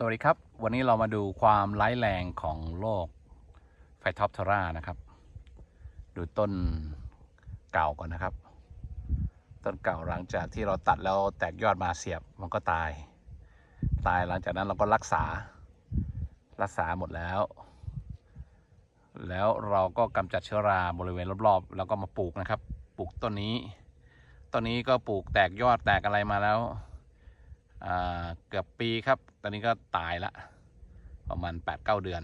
สวัสดีครับ วันนี้เรามาดูความร้ายแรงของโรคไฟท็อปทรานะครับ ดูต้นเก่าก่อนนะครับ ต้นเก่าหลังจากที่เราตัดแล้วแตกยอดมาเสียบมันก็ตาย ตายหลังจากนั้นเราก็รักษา รักษาหมดแล้ว แล้วเราก็กำจัดเชื้อราบริเวณรอบๆ แล้วก็มาปลูกนะครับ ปลูกต้นนี้ ต้นนี้ก็ปลูกแตกยอดแตกอะไรมาแล้ว เกือบปีครับ ตอนนี้ก็ตายละประมาณ8ปดเเดือน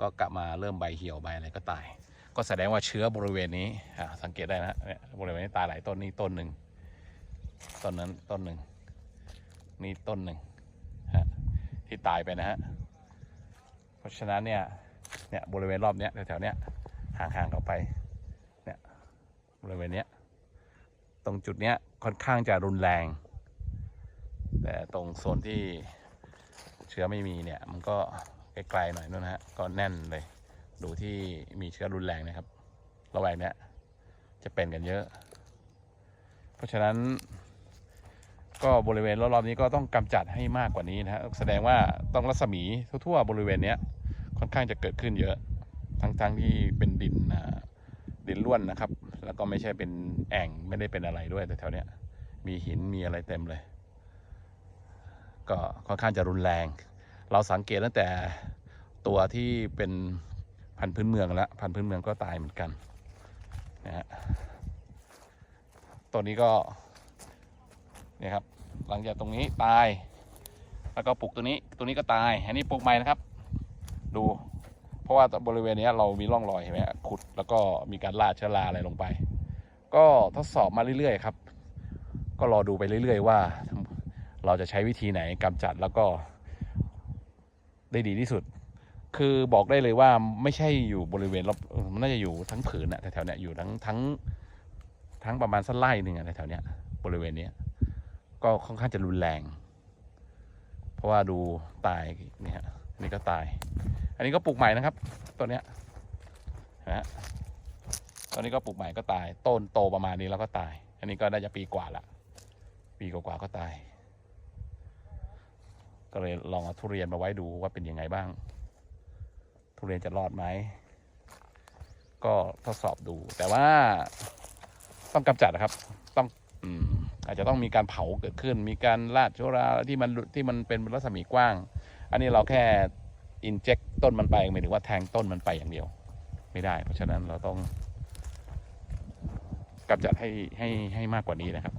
ก็กลับมาเริ่มใบเหี่ยวใบอะไรก็ตาย ก็แสดงว่าเชื้อบริเวณนี้สังเกตได้นะเนี่ยบริเวณนี้ตายหลายต้นนี่ต้นหนึ่งต้นนั้นต้นหนึ่งนี่ต้นหนึ่งที่ตายไปนะฮะเพราะฉะนั้นเนี่ยเนี่ยบริเวณรอบเนี้ยแถวๆเนี้ยห่างๆออกไปเนี่ยบริเวณเนี้ยตรงจุดเนี้ยค่อนข้างจะรุนแรง แต่ตรงโซนที่เชื้อไม่มีเนี่ย มันก็ไกลๆหน่อยนู่นนะฮะก็แน่นเลย ดูที่มีเชื้อรุนแรงนะครับ ระแวกเนี้ยจะเป็นกันเยอะ เพราะฉะนั้น ก็บริเวณรอบๆนี้ก็ต้องกำจัดให้มากกว่านี้นะฮะแสดงว่าต้องรัศมีทั่วๆบริเวณเนี้ยค่อนข้างจะเกิดขึ้นเยอะ ทั้งๆที่เป็นดินดินล้วนนะครับ แล้วก็ไม่ใช่เป็นแอ่งไม่ได้เป็นอะไรด้วยแต่แถวเนี้ยมีหินมีอะไรเต็มเลย ก็ค่อนข้างจะรุนแรง เราสังเกตตั้งแต่ตัวที่เป็นพันธุ์พื้นเมืองแล้วพันธุ์พื้นเมืองก็ตายเหมือนกันนะฮะตัวนี้ก็เนี่ยครับหลังจากตรงนี้ตาย แล้วก็ปลูกตัวนี้ตัวนี้ก็ตาย อันนี้ปลูกใหม่นะครับ ดู เพราะว่าบริเวณนี้เรามีร่องรอยเห็นไหมขุดแล้วก็มีการลาเชื้อราอะไรลงไป ก็ทดสอบมาเรื่อยๆครับ ก็รอดูไปเรื่อย ๆ ว่า เราจะใช้วิธีไหนกำจัดแล้วก็ได้ดีที่สุด คือบอกได้เลยว่าไม่ใช่อยู่บริเวณรอบมันน่าจะอยู่ทั้งผืนอะแถวๆเนี้ยอยู่ทั้งทั้งทั้งประมาณสักไร่หนึ่งอะแถวๆเนี้ยบริเวณเนี้ยก็ค่อนข้างจะรุนแรง เพราะว่าดูตายนี่ฮะอันนี้ก็ตาย อันนี้ก็ปลูกใหม่นะครับตัวเนี้ยนะฮะตัวนี้ก็ปลูกใหม่ก็ตาย ต้นโตประมาณนี้แล้วก็ตาย อันนี้ก็ได้จะปีกว่าละ ปีกว่าก็ตาย ก็เลยลองเอาทุเรียนมาไว้ดูว่าเป็นยังไงบ้าง ทุเรียนจะรอดไหม ก็ทดสอบดู แต่ว่าต้องกำจัดนะครับ ต้องอืมอาจจะต้องมีการเผาเกิดขึ้น มีการลาดชื้อราที่มันที่มันเป็นรัศมีกว้าง อันนี้เราแค่อินเจ t ต้นมันไปหมายถึงว่าแทงต้นมันไปอย่างเดียว ไม่ได้ เพราะฉะนั้นเราต้องกำจัดให้ให้ให้มากกว่านี้นะครับ